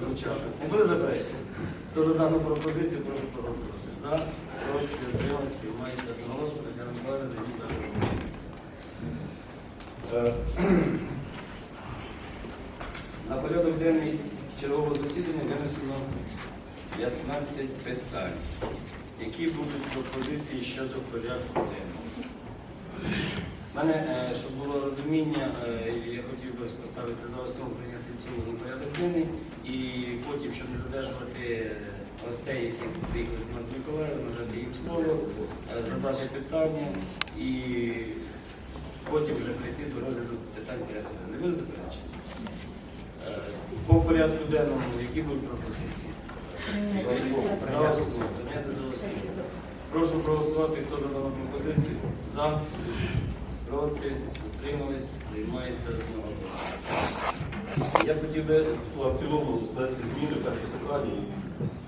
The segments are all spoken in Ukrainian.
прозвучало. Не буде заперечень? Хто за дану пропозицію, прошу проголосувати. За, проти, утримались, приймається одноголосно. Тетяна Миколаївна, далі. Е, На порядок денний чергового засідання винесено 15 питань. Які будуть пропозиції щодо порядку денного? У мене, е, щоб було розуміння, е, я хотів би поставити за основу прийняти цілий порядок денний і потім, щоб не задержувати гостей, які приїхали до нас з Миколаєва, надати їм слово, е, задати питання і потім вже прийти до розгляду питань порядку. Не буде заперечень? Е, По порядку денному, які будуть пропозиції? За основу, прийняти за основу. Прошу проголосувати, хто за дану пропозицію. За, проти, утримались, приймається. Я хотів би, В цілому внести зміни перші ситуації.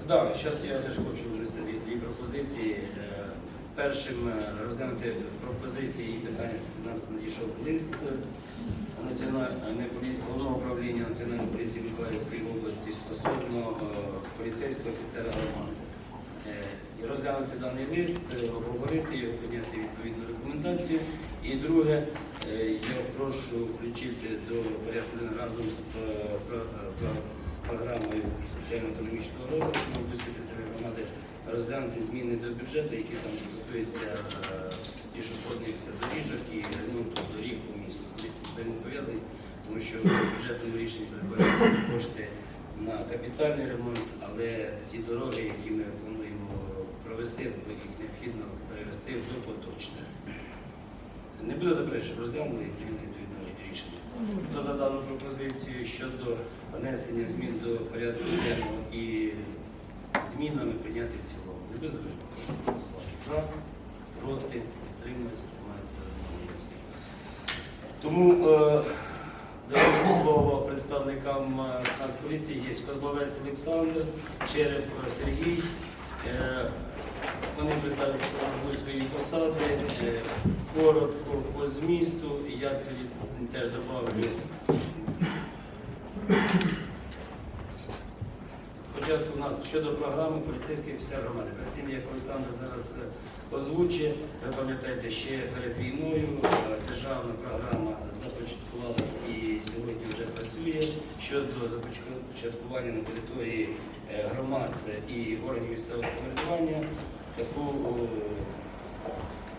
так, зараз я теж хочу внести дві, пропозиції. Е, Першим е, розглянути пропозиції і питання. У нас надійшов лист е, головного управління Національної поліції Миколаївської області стосовно поліцейського офіцера громади. Розглянути даний лист, обговорити його, прийняти відповідну рекомендацію. І друге, я прошу включити до порядку разом з е, е, про- програмою соціально-економічного розвитку територіальної громади розглянути зміни до бюджету, які там стосуються е, пішохідних доріжок і ремонту доріг місту. Вони взаємопов'язані, тому що в бюджетному рішенні передбачені кошти на капітальний ремонт, але ті дороги, які ми плануємо провести, їх необхідно перевести в допоточне. Не буде заперечень, розглянули і прийняли відповідне рішення. Хто за пропозицію щодо внесення змін до порядку денного і змінами прийняти в цілому? Не буде заперечень? Прошу голосувати. За, проти, утримались, приймається одноголосно. Тому е, даю слово представникам е, Нацполіції. Є Козловець Олександр, Череп Сергій. Е, Вони представляють свої посади. Е, Коротко по змісту. І Я тоді теж добавлю. Спочатку у нас щодо програми поліцейський офіцер громади. Перед тим, як Олександр зараз е, озвучить, ви пам'ятаєте, ще перед війною е, державна програма започаткувалася і сьогодні вже працює щодо започаткування на території е, громад і органів місцевого самоврядування таку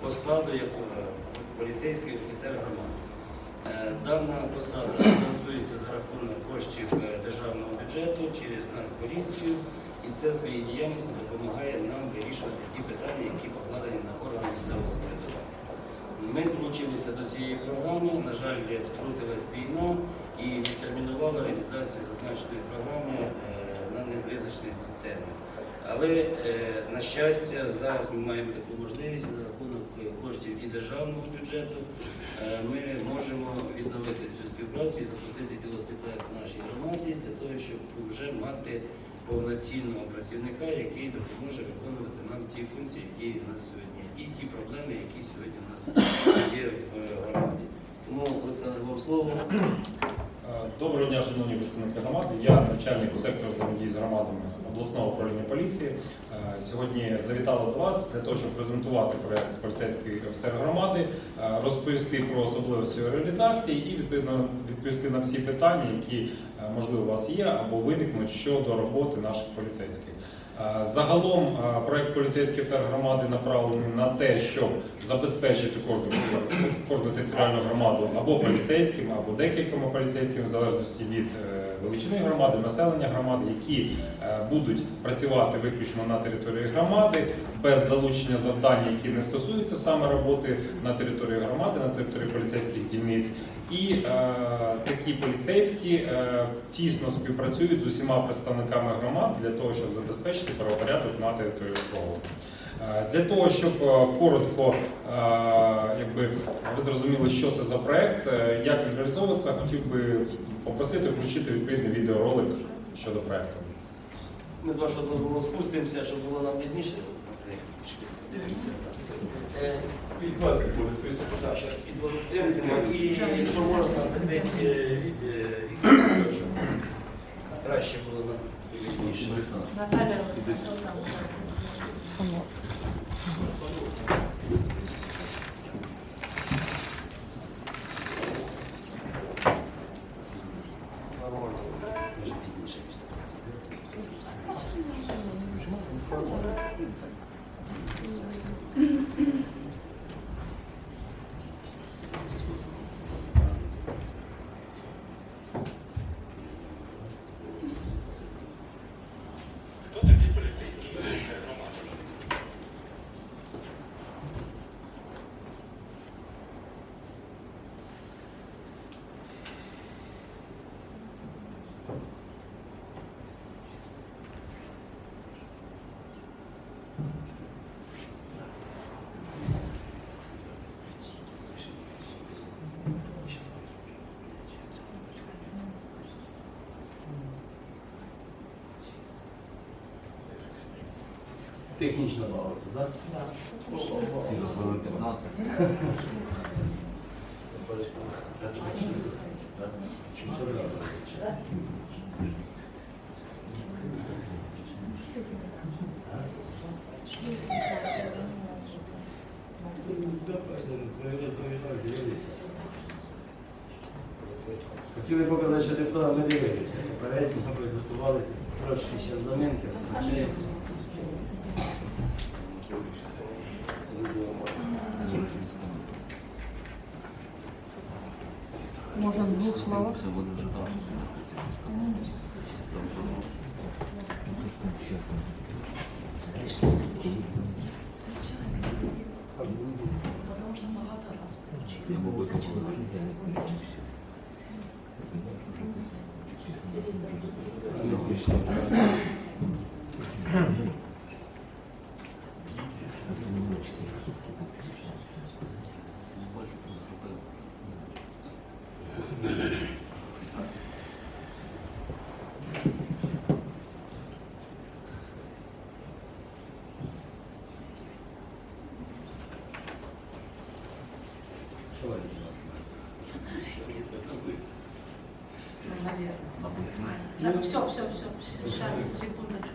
посаду, як е, поліцейський офіцер громади. Е, Дана посада фінансується за рахунок коштів е, державного бюджету через Нацполіцію, і це своєю діяльністю допомагає нам вирішувати ті питання, які покладені на органи місцевого самоврядування. Ми долучилися до цієї програми. На жаль, втрутилась війна і відтермінувала реалізацію зазначеної програми на незвизначений термін. Але, е, на щастя, зараз ми маємо таку можливість за рахунок коштів і державного бюджету. е, Ми можемо відновити цю співпрацю і запустити пілотний проект в нашій громаді для того, щоб вже мати повноцінного працівника, який допоможе виконувати нам ті функції, які в нас сьогодні, і ті проблеми, які сьогодні в нас є в громаді. Тому, Олександр, вам слово. Е, Доброго дня, шановні представники громади. Я начальник сектору взаємодії з громадами обласного управління поліції. Е, Сьогодні завітала до вас для того, щоб презентувати проект поліцейський офіцер громади, е, розповісти про особливості його реалізації і відповідно відповісти на всі питання, які можливо у вас є або виникнуть щодо роботи наших поліцейських. Загалом проект поліцейських офіцер громади направлений на те, щоб забезпечити кожну, кожну територіальну громаду або поліцейським, або декількома поліцейськими, в залежності від е, величини громади, населення громади, які е, будуть працювати виключно на території громади, без залучення завдань, які не стосуються саме роботи на території громади, на території поліцейських дільниць. І е, такі поліцейські е, тісно співпрацюють з усіма представниками громад для того, щоб забезпечити правопорядок на території округу. Е, Для того, щоб е, коротко, е, якби ви зрозуміли, що це за проект, як він реалізовується, хотів би попросити включити відповідний відеоролик щодо проекту. Ми з вашого дозволу спустимося, щоб було нам видніше. Дивіться. Відкласти буде Так, зараз відео І якщо можна, закрити краще було на この、Технічно бавиться, так? 15. Хотіли показати, що ніхто не дивилися. Попередньо ми підготувалися трошки ще заминки, включаємося. Можна в двох словах. Все буде вже так. Не смішно. Що ви Ну, все, все, все, сейчас, секундочку.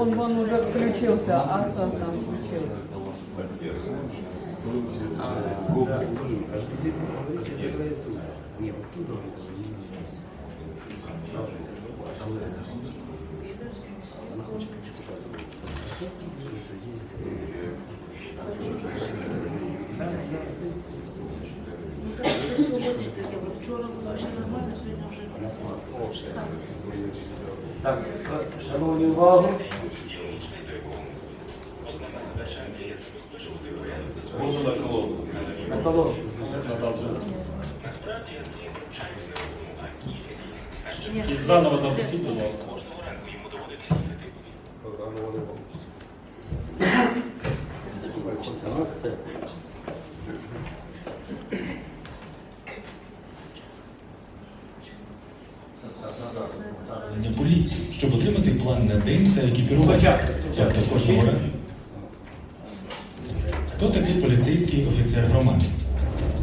Вон, вон уже включился, Аса там включил. Аж туди повернувся, забирає тут. Ні, от тут вони повинні. Але вона хоче цікаво. Ну, так, це сьогодні таке. От Вчора було ще нормально, сьогодні вже так. Так, шановні увагу. Можна на колону. На колонку. Можна да, звук. Ні, І заново запросіть, будь ласка. Все. Поліції, щоб отримати план на день та разу. Хто такий поліцейський офіцер громади?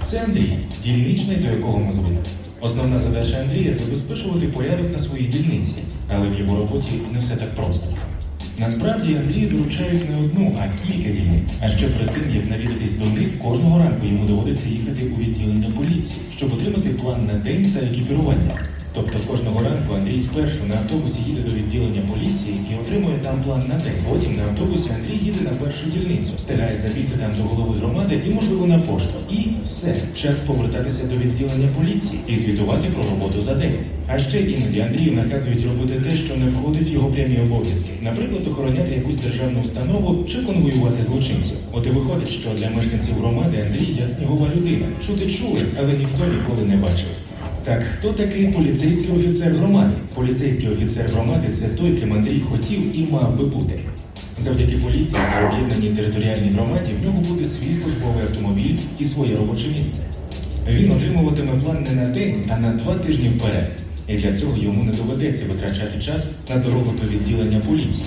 Це Андрій, дільничний, до якого ми звикли. Основна задача Андрія забезпечувати порядок на своїй дільниці, але в його роботі не все так просто. Насправді Андрію доручають не одну, а кілька дільниць. А ще перед тим, як навідатись до них, кожного ранку йому доводиться їхати у відділення поліції, щоб отримати план на день та екіпірування. Тобто кожного ранку Андрій спершу на автобусі їде до відділення поліції і отримує там план на день. Потім на автобусі Андрій їде на першу дільницю, встигає забігти там до голови громади і, можливо, на пошту. І все, час повертатися до відділення поліції і звітувати про роботу за день. А ще іноді Андрію наказують робити те, що не входить в його прямі обов'язки, наприклад, охороняти якусь державну установу чи конвоювати злочинців. От і виходить, що для мешканців громади Андрій я снігова людина. Чути чули, але ніхто ніколи не бачив. Так хто такий поліцейський офіцер громади? Поліцейський офіцер громади це той, ким Андрій хотів і мав би бути. Завдяки поліції та об'єднаній територіальній громаді в нього буде свій службовий автомобіль і своє робоче місце. Він отримуватиме план не на день, а на два тижні вперед. І для цього йому не доведеться витрачати час на дорогу до відділення поліції.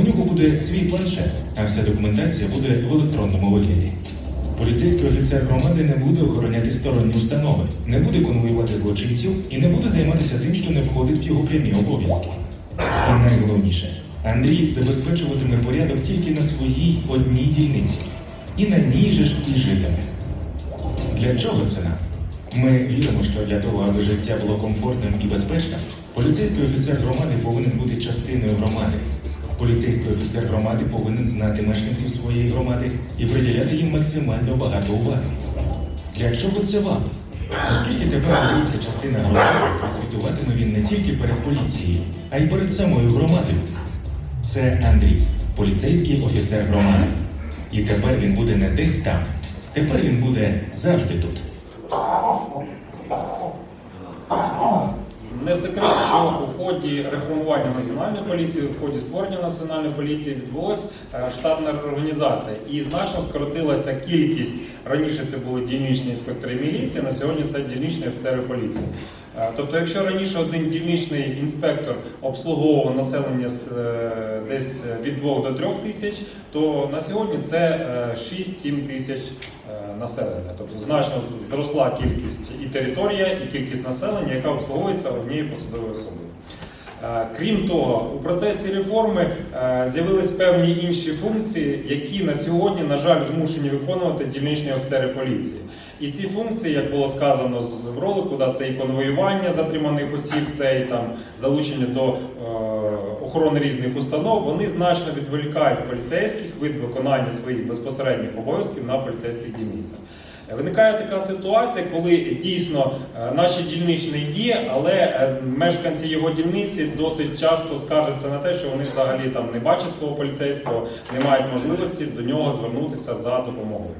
У нього буде свій планшет, а вся документація буде в електронному вигляді. Поліцейський офіцер громади не буде охороняти сторонні установи, не буде конвоювати злочинців і не буде займатися тим, що не входить в його прямі обов'язки. І найголовніше, Андрій забезпечуватиме порядок тільки на своїй одній дільниці. І на ній же ж і житиме. Для чого це нам? Ми віримо, що для того, аби життя було комфортним і безпечним, поліцейський офіцер громади повинен бути частиною громади. Поліцейський офіцер громади повинен знати мешканців своєї громади і приділяти їм максимально багато уваги. Для чого це вам? Оскільки тепер це частина громади, звітуватиме він не тільки перед поліцією, а й перед самою громадою. Це Андрій, поліцейський офіцер громади. І тепер він буде не десь там. Тепер він буде завжди тут. Не секрет, що ході реформування національної поліції, в ході створення національної поліції відбулася штатна реорганізація і значно скоротилася кількість. Раніше це були дільничні інспектори міліції, на сьогодні це дільничні офіцери поліції. Е, Тобто, якщо раніше один дільничний інспектор обслуговував населення е, десь від 2 до 3 тисяч, то на сьогодні це е, 6-7 тисяч е, населення. Тобто значно зросла кількість і територія, і кількість населення, яка обслуговується однією посадовою особою. Крім того, у процесі реформи з'явились певні інші функції, які на сьогодні, на жаль, змушені виконувати дільничні офіцери поліції. І ці функції, як було сказано з- ролику, да, це і конвоювання затриманих осіб, це і там залучення до е, охорони різних установ, вони значно відволікають поліцейських від виконання своїх безпосередніх обов'язків на поліцейських дільницях. Е, Виникає така ситуація, коли дійсно е, наші дільничні є, але е, мешканці його дільниці досить часто скаржаться на те, що вони взагалі там не бачать свого поліцейського, не мають можливості до нього звернутися за допомогою.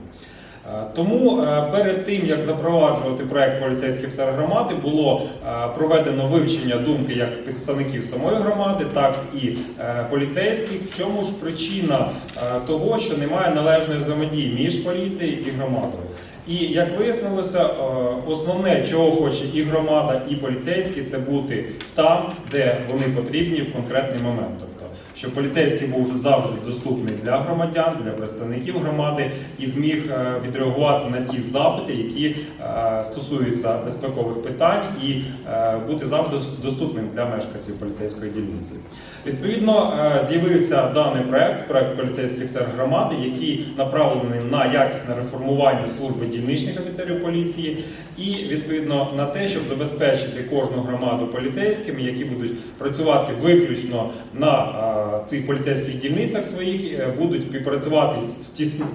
Е, Тому е, перед тим як запроваджувати проект поліцейських офіцер громади, було е, проведено вивчення думки як представників самої громади, так і поліцейських. В чому ж причина того, що немає належної взаємодії між поліцією і громадою? І як вияснилося, основне, чого хоче і громада, і поліцейські, це бути там, де вони потрібні в конкретний момент. Щоб поліцейський був вже завжди доступний для громадян, для представників громади і зміг е, відреагувати на ті запити, які е, стосуються безпекових питань, і е, бути завжди доступним для мешканців поліцейської дільниці. Відповідно, з'явився даний проект, проект поліцейських офіцер громади, який направлений на якісне реформування служби дільничних офіцерів поліції, і відповідно на те, щоб забезпечити кожну громаду поліцейськими, які будуть працювати виключно на цих поліцейських дільницях своїх, е, будуть співпрацювати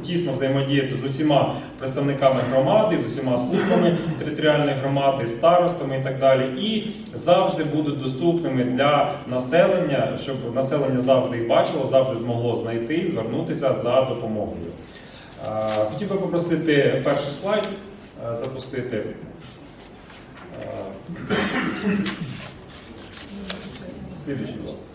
тісно, взаємодіяти з усіма представниками громади, з усіма службами територіальної громади, старостами і так далі, і завжди будуть доступними для населення, щоб населення завжди їх бачило, завжди змогло знайти і звернутися за допомогою. Хотів би попросити перший слайд е, запустити. Е, Слідуючий, будь ласка.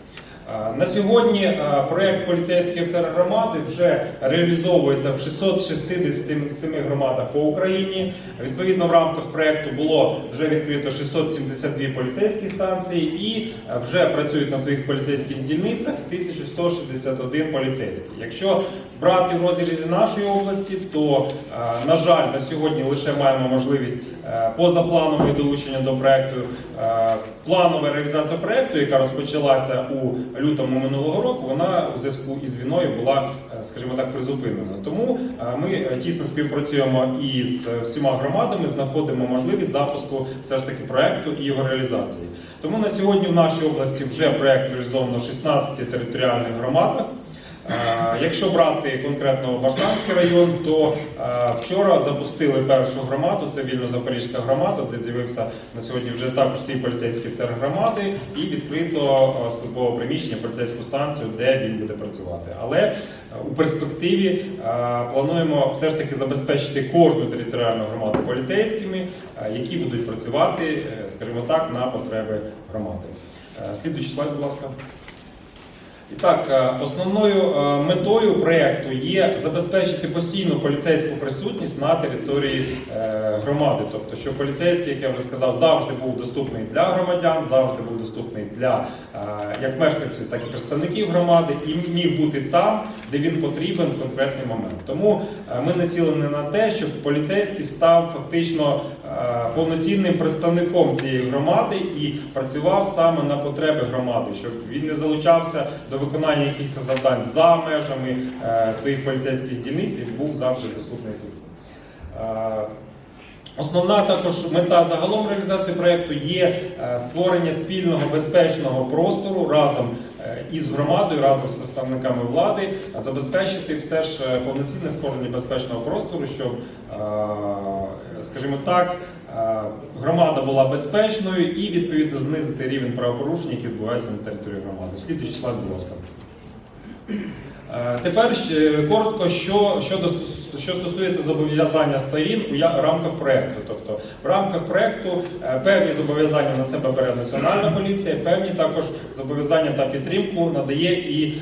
Е, На сьогодні е, проект поліцейських офіцер громади вже реалізовується в 667 громадах по Україні. Відповідно, в рамках проекту було вже відкрито 672 поліцейські станції і е, вже працюють на своїх поліцейських дільницях 1161 поліцейський. Якщо брати в розрізі нашої області, то, на жаль, на сьогодні лише маємо можливість позапланове долучення до проекту. Е, Планова реалізація проекту, яка розпочалася у лютому минулого року, вона у зв'язку із війною була, е, скажімо так, призупинена. Тому е, ми е, тісно співпрацюємо із е, всіма громадами, знаходимо можливість запуску все ж таки проекту і його реалізації. Тому на сьогодні в нашій області вже проект реалізовано в 16 територіальних громадах. Е, Якщо брати конкретно Баштанський район, то е, вчора запустили першу громаду, це вільно-запорізька громада, де з'явився на сьогодні вже також свій поліцейський офіцер громади, і відкрито е, службове приміщення, поліцейську станцію, де він буде працювати. Але у перспективі плануємо все ж таки забезпечити кожну територіальну громаду поліцейськими, які будуть працювати, скажімо так, на потреби громади. Слідуючий слайд, будь ласка. І так, е, основною е, метою проєкту є забезпечити постійну поліцейську присутність на території е, громади. Тобто, щоб поліцейський, як я вже сказав, завжди був доступний для громадян, завжди був доступний для як мешканців, так і представників громади, і міг бути там, де він потрібен в конкретний момент. Тому ми націлені на те, щоб поліцейський став фактично повноцінним представником цієї громади і працював саме на потреби громади, щоб він не залучався до виконання якихось завдань за межами е, своїх поліцейських дільниць і був завжди доступний тут. Е, Основна також мета загалом реалізації проєкту є е, створення спільного безпечного простору разом е, із громадою, разом з представниками влади, забезпечити все ж е, повноцінне створення безпечного простору, щоб, е, скажімо так, е, громада була безпечною і відповідно знизити рівень правопорушень, які відбуваються на території громади. Слідуючий слайд, будь ласка. Е, Тепер коротко, що, що, що стосується зобов'язання сторін у рамках проекту. Тобто в рамках проекту е, певні зобов'язання на себе бере національна поліція, певні також зобов'язання та підтримку надає і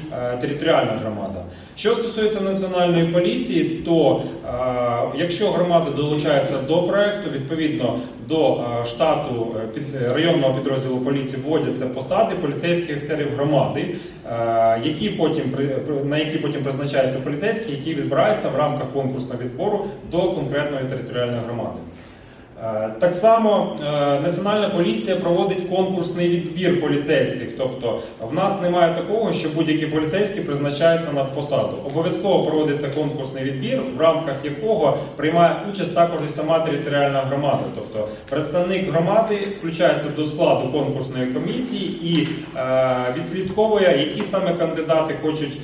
територіальна громада. Що стосується національної поліції, то якщо громади долучаються до проекту, відповідно до е, штату е, під районного підрозділу поліції вводяться посади поліцейських офіцерів громади, е, які потім на які потім призначаються поліцейські, які відбираються в рамках конкурсного відбору до конкретної територіальної громади. Е, Так само е, Національна поліція проводить конкурсний відбір поліцейських. Тобто в нас немає такого, що будь-який поліцейський призначається на посаду. Обов'язково проводиться конкурсний відбір, в рамках якого приймає участь також і сама територіальна громада. Тобто представник громади включається до складу конкурсної комісії і е, відслідковує, які саме кандидати хочуть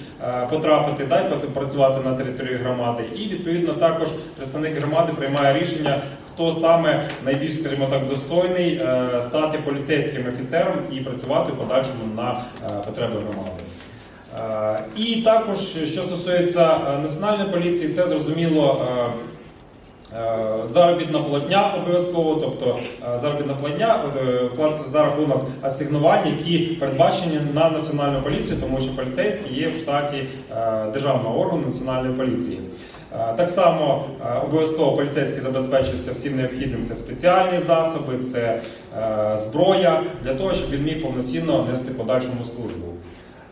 потрапити да, і працювати на території громади. І відповідно також представник громади приймає рішення хто саме найбільш, скажімо так, достойний е, стати поліцейським офіцером і працювати в подальшому на е, потреби громади. Е, І також, що стосується національної поліції, це зрозуміло. Заробітна платня обов'язково, тобто заробітна платня платиться за рахунок асигнувань, які передбачені на національну поліцію, тому що поліцейський є в штаті державного органу національної поліції. Так само обов'язково поліцейський забезпечується всім необхідним. Це спеціальні засоби, це е, зброя для того, щоб він міг повноцінно нести подальшому службу.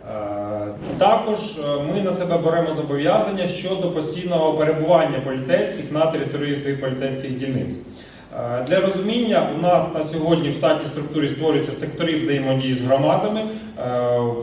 Е, Також е, ми на себе беремо зобов'язання щодо постійного перебування поліцейських на території своїх поліцейських дільниць. Для розуміння, у нас на сьогодні в штатній структурі створюються сектори взаємодії з громадами,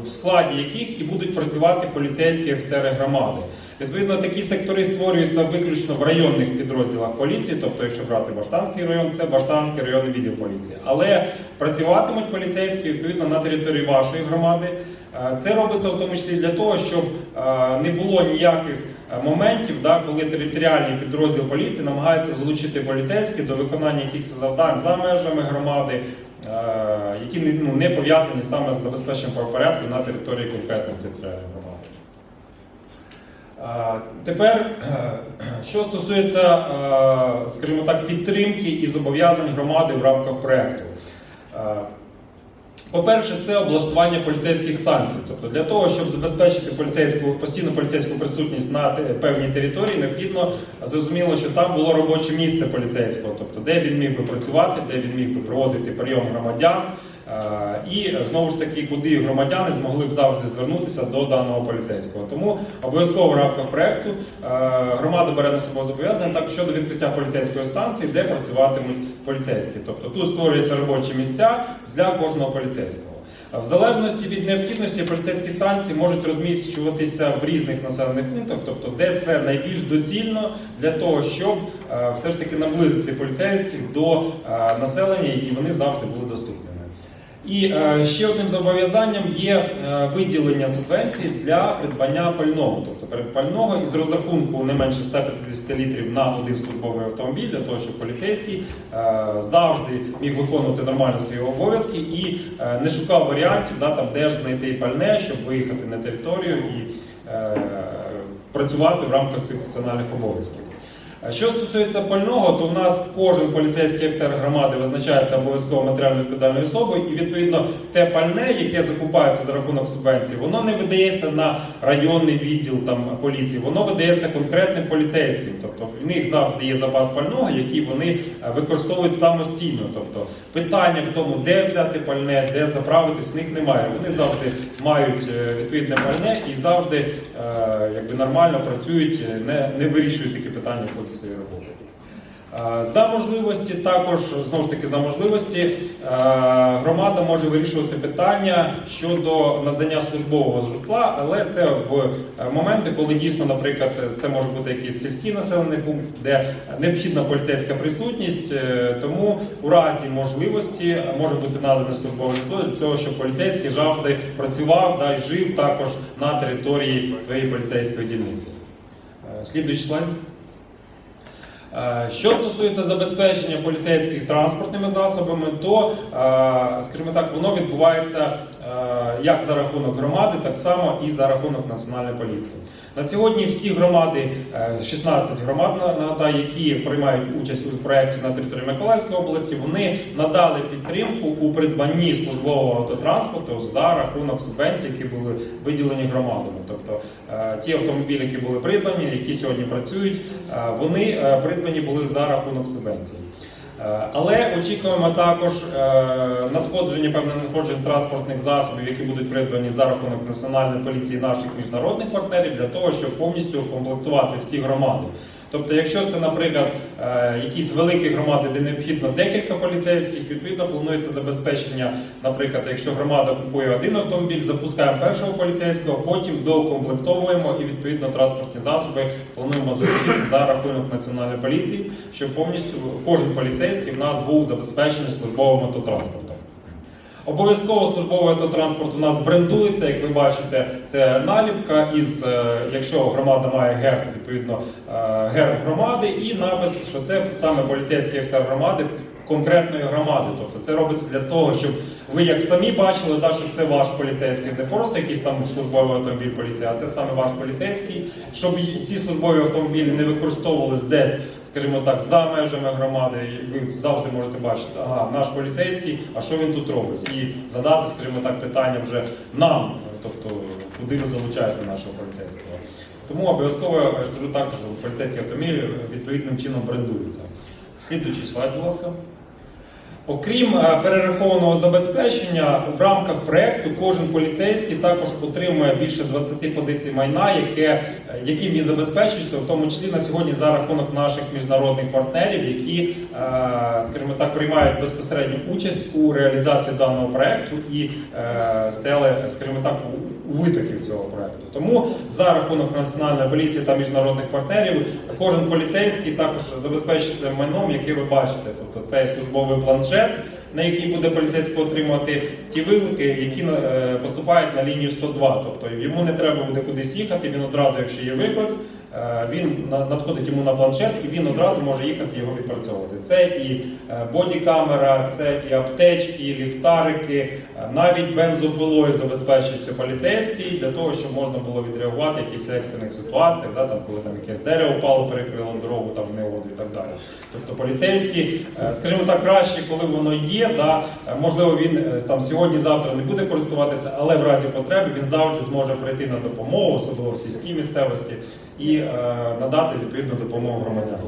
в складі яких і будуть працювати поліцейські офіцери громади. Відповідно, такі сектори створюються виключно в районних підрозділах поліції, тобто, якщо брати Баштанський район, це Баштанський районний відділ поліції. Але працюватимуть поліцейські відповідно на території вашої громади. Е, Це робиться в тому числі для того, щоб е, не було ніяких е, моментів, да, коли територіальний підрозділ поліції намагається залучити поліцейських до виконання якихось завдань за межами громади, які ну, не пов'язані саме з забезпеченням правопорядку на території конкретної територіальної. Тепер, що стосується, скажімо так, підтримки і зобов'язань громади в рамках проєкту. По-перше, це облаштування поліцейських станцій. Тобто для того, щоб забезпечити поліцейську, постійну поліцейську присутність на певній території, необхідно зрозуміло, що там було робоче місце поліцейського, тобто де він міг би працювати, де він міг би проводити прийом громадян, І знову ж таки, куди громадяни змогли б завжди звернутися до даного поліцейського. Тому обов'язково в рамках проекту е, громада бере на себе зобов'язання так щодо відкриття поліцейської станції, де працюватимуть поліцейські. Тобто тут створюються робочі місця для кожного поліцейського. В залежності від необхідності поліцейські станції можуть розміщуватися в різних населених пунктах, тобто де це найбільш доцільно для того, щоб е, все ж таки наблизити поліцейських до е, населення, і вони завжди були доступними. І е, ще одним зобов'язанням є е, виділення субвенцій для придбання пального, тобто перед пального із розрахунку не менше 150 літрів на один службовий автомобіль, для того, щоб поліцейський е, завжди міг виконувати нормально свої обов'язки і не шукав варіантів, да, там, де ж знайти пальне, щоб виїхати на територію і працювати в рамках своїх функціональних обов'язків. Що стосується пального, то в нас кожен поліцейський офіцер громади визначається обов'язково матеріально відповідальною особою, і відповідно те пальне, яке закупається за рахунок субвенції, воно не видається на районний відділ там поліції, воно видається конкретним поліцейським. Тобто в них завжди є запас пального, який вони е, використовують самостійно. Тобто питання в тому, де взяти пальне, де заправитись, в них немає. Вони завжди мають е, відповідне пальне і завжди е, якби нормально працюють, е, не, не вирішують такі питання в своєї роботи. Е, За можливості також знову ж таки за можливості е, громада може вирішувати питання щодо надання службового житла, але це в е, моменти, коли дійсно, наприклад, це може бути якийсь сільський населений пункт, де необхідна поліцейська присутність. Тому у разі можливості може бути надане службове житло для того, щоб поліцейський завжди працював да, і жив також на території своєї поліцейської дільниці. Слідуючий слайд. Е, Що стосується забезпечення поліцейських транспортними засобами, то, е, скажімо так, воно відбувається е, як за рахунок громади, так само і за рахунок національної поліції. На сьогодні всі громади, е, 16 громад, нагадаю, які приймають участь у проєкті на території Миколаївської області, вони надали підтримку у придбанні службового автотранспорту за рахунок субвенцій, які були виділені громадами. Тобто е, ті автомобілі, які були придбані, які сьогодні працюють, е, вони е, придбані були за рахунок субвенцій. Е, Але очікуємо також е, надходження певне надходження транспортних засобів, які будуть придбані за рахунок національної поліції наших міжнародних партнерів, для того, щоб повністю укомплектувати всі громади. Тобто, якщо це, наприклад, е, якісь великі громади, де необхідно декілька поліцейських, відповідно планується забезпечення. Наприклад, якщо громада купує один автомобіль, запускаємо першого поліцейського, потім доукомплектовуємо і відповідно транспортні засоби плануємо залучити за рахунок національної поліції, щоб повністю кожен поліцейський в нас був забезпечений службовим автотранспортом. Обов'язково службовий автотранспорт у нас брендується, як ви бачите, це наліпка із, е, якщо громада має герб, відповідно е, герб громади, і напис, що це саме поліцейський офіцер громади конкретної громади. Тобто це робиться для того, щоб ви як самі бачили, да, що це ваш поліцейський, не просто якийсь там службовий автомобіль поліції, а це саме ваш поліцейський, щоб ці службові автомобілі не використовувались десь, скажімо так, за межами громади. Ви завжди можете бачити, ага, наш поліцейський, а що він тут робить? І задати, скажімо так, питання вже нам, тобто куди ви залучаєте нашого поліцейського. Тому обов'язково я ж так, що поліцейський автомобіль відповідним чином брендується. Слідуючий слайд, будь ласка. Окрім е, перерахованого забезпечення, в рамках проекту кожен поліцейський також отримує більше 20 позицій майна, яке, е, яким він забезпечується, в тому числі на сьогодні за рахунок наших міжнародних партнерів, які, е, скажімо так, приймають безпосередню участь у реалізації даного проекту і стали, скажімо так, витоків цього проекту. Тому за рахунок національної поліції та міжнародних партнерів кожен поліцейський також забезпечується майном, яке ви бачите. Тобто це службовий планшет, на який буде поліцейський отримувати ті виклики, які е, поступають на лінію 102. Тобто йому не треба буде кудись їхати. Він одразу, якщо є виклик, він надходить йому на планшет і він одразу може їхати його відпрацьовувати. Це і е, бодікамера, це і аптечки, і ліхтарики, е, навіть бензопилою забезпечується поліцейський для того, щоб можна було відреагувати в якихось екстрених ситуаціях, да, там, коли там якесь дерево впало, перекрило дорогу там негоду і так далі. Тобто поліцейський, е, скажімо так, краще, коли воно є, да, е, можливо, він е, там сьогодні-завтра не буде користуватися, але в разі потреби він завжди зможе прийти на допомогу, особливо в сільській місцевості, і е, надати відповідну допомогу громадянам.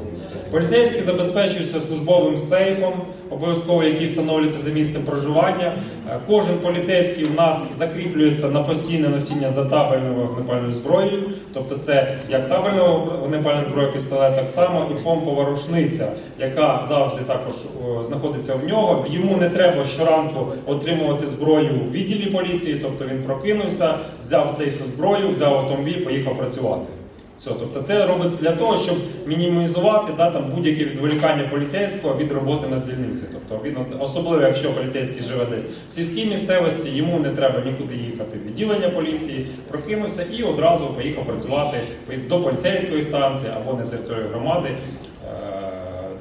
Поліцейські забезпечуються службовим сейфом, обов'язково який встановлюється за місцем проживання. Е, Кожен поліцейський у нас закріплюється на постійне носіння затабельною вогнепальною зброєю, тобто це як табельна вогнепальна зброя, пістолет, так само і помпова рушниця, яка завжди також знаходиться в нього. Йому не треба щоранку отримувати зброю в відділі поліції, тобто він прокинувся, взяв сейф зброю, взяв автомобіль, поїхав працювати. Все, тобто це робиться для того, щоб мінімізувати да, там, будь-яке відволікання поліцейського від роботи на дільниці. Тобто, він, особливо якщо поліцейський живе десь в сільській місцевості, йому не треба нікуди їхати в відділення поліції, прокинувся і одразу поїхав працювати до поліцейської станції або на території громади е,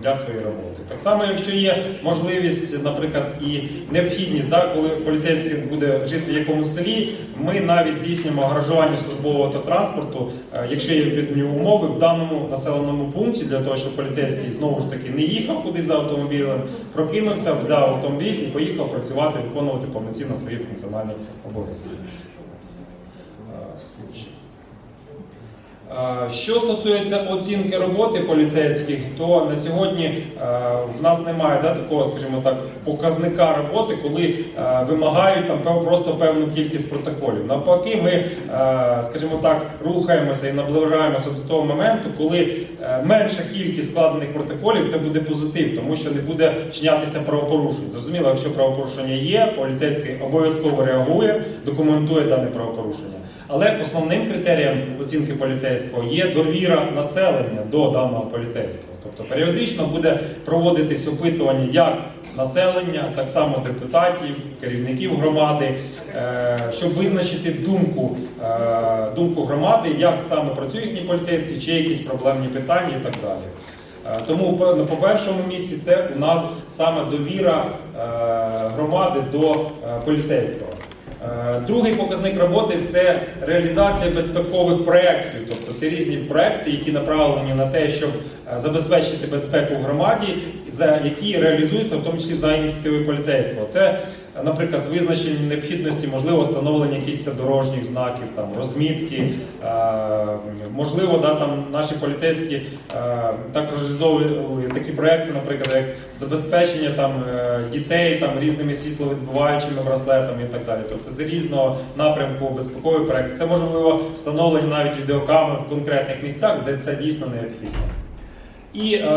для своєї роботи. Так само, якщо є можливість, наприклад, і необхідність, да, коли поліцейський буде жити в якомусь селі, ми навіть здійснюємо гаражування службового автотранспорту, е, якщо є відповідні умови в даному населеному пункті, для того, щоб поліцейський знову ж таки не їхав кудись за автомобілем, прокинувся, взяв автомобіль і поїхав працювати, виконувати повноцінно свої функціональні обов'язки. Е, слідчий. Е, Що стосується оцінки роботи поліцейських, то на сьогодні е, в нас немає да, такого, скажімо так, показника роботи, коли е, вимагають там просто певну кількість протоколів. Навпаки, ми, е, скажімо так, рухаємося і наближаємося до того моменту, коли е, менша кількість складених протоколів це буде позитив, тому що не буде вчинятися правопорушень. Зрозуміло, якщо правопорушення є, поліцейський обов'язково реагує, документує дане правопорушення. Але основним критерієм оцінки поліцейського є довіра населення до даного поліцейського. Тобто періодично буде проводитись опитування як населення, так само депутатів, керівників громади, е, щоб визначити думку, е, думку громади, як саме працює їхній поліцейський, чи якісь проблемні питання і так далі. Е, Тому по- першому місці це у нас саме довіра громади до поліцейського. Е, Другий показник роботи це реалізація безпекових проєктів. Тобто це різні проекти, які направлені на те, щоб е, забезпечити безпеку громаді, за які реалізуються в тому числі за ініціативою поліцейського. Це, наприклад, визначення необхідності, можливо, встановлення якихось дорожніх знаків, там розмітки. е, Можливо, да, там наші поліцейські е, також реалізовували такі проекти, наприклад, як забезпечення там е, дітей там різними світловідбиваючими браслетами і так далі. Тобто з різного напрямку безпековий проект. Це можливо встановлення навіть відеокамер в конкретних місцях, де це дійсно необхідно. І е,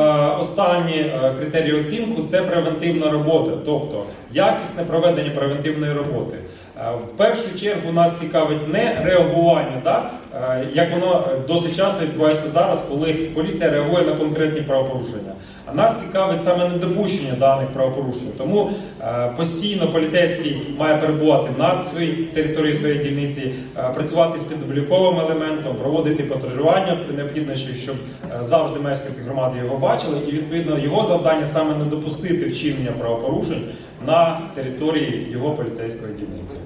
останній е, критерій оцінку це превентивна робота, тобто якісне проведення превентивної роботи. Е, в першу чергу нас цікавить не реагування, да? е, як воно досить часто відбувається зараз, коли поліція реагує на конкретні правопорушення. А нас цікавить саме недопущення даних правопорушень. Тому е, постійно поліцейський має перебувати на своїй території своєї дільниці, працювати з підобліковим елементом, проводити патрулювання при необхідності, щоб завжди мешканці громади його бачили, і відповідно його завдання саме не допустити вчинення правопорушень на території його поліцейської дільниці.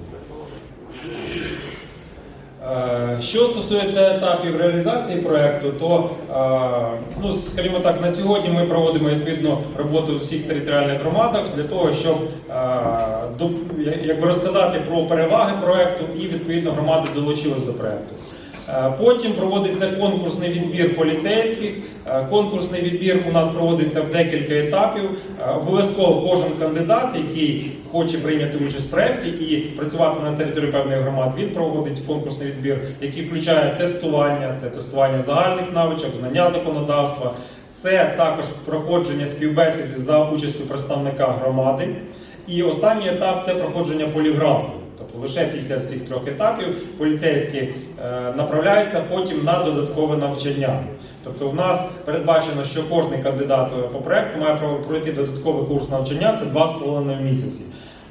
Е, Що стосується етапів реалізації проекту, то е, ну, скажімо так, на сьогодні ми проводимо відповідно роботу в усіх територіальних громадах для того, щоб е, якби розказати про переваги проекту і відповідно громади долучились до проекту. Е, Потім проводиться конкурсний відбір поліцейських. Е, Конкурсний відбір у нас проводиться в декілька етапів. Е, Обов'язково кожен кандидат, який хоче прийняти участь в проєкті і працювати на території певної громади, він проводить конкурсний відбір, який включає тестування, це тестування загальних навичок, знання законодавства. Це також проходження співбесіди за участю представника громади. І останній етап це проходження поліграфу. Тобто лише після всіх трьох етапів поліцейські е, направляються потім на додаткове навчання. Тобто в нас передбачено, що кожен кандидат е, по проекту має пройти додатковий курс навчання, це 2,5 місяці.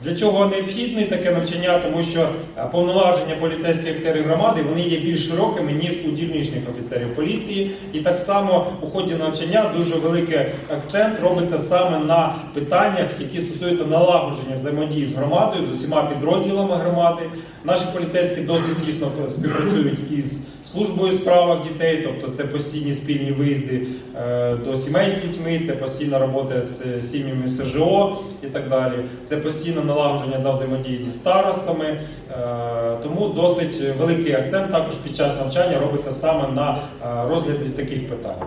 Для чого необхідне таке навчання? Тому що е, повноваження поліцейських офіцерів громади вони є більш широкими, ніж у дільничних офіцерів поліції. І так само у ході навчання дуже великий акцент робиться саме на питаннях, які стосуються налагодження взаємодії з громадою, з усіма підрозділами громади. Наші поліцейські досить тісно співпрацюють із службою справах дітей, тобто це постійні спільні виїзди е, до сімей з дітьми, це постійна робота з сім'ями СЖО і так далі. Це постійне налагодження та взаємодії зі старостами. Е, Тому досить великий акцент також під час навчання робиться саме на е, розгляді таких питань.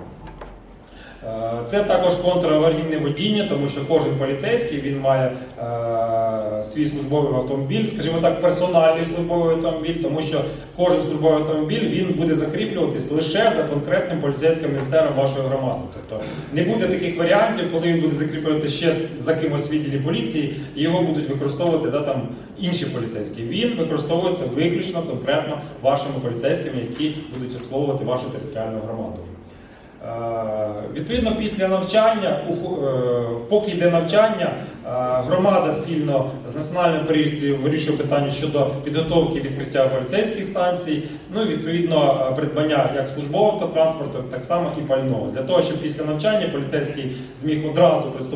Е, Це також контраварійне водіння, тому що кожен поліцейський він має е, свій службовий автомобіль, скажімо так, персональний службовий автомобіль, тому що кожен службовий автомобіль він буде закріплюватись лише за конкретним поліцейським офіцером вашої громади. Тобто не буде таких варіантів, коли він буде закріплювати ще за кимось відділі поліції, і його будуть використовувати да, там, інші поліцейські. Він використовується виключно конкретно вашими поліцейськими, які будуть обслуговувати вашу територіальну громаду. Е, Відповідно, після навчання, е, поки йде навчання, е, громада спільно з національною поліцією вирішує питання щодо підготовки відкриття поліцейських станцій, ну і відповідно придбання як службового транспорту, так само і пального. Для того, щоб після навчання поліцейський зміг одразу приступити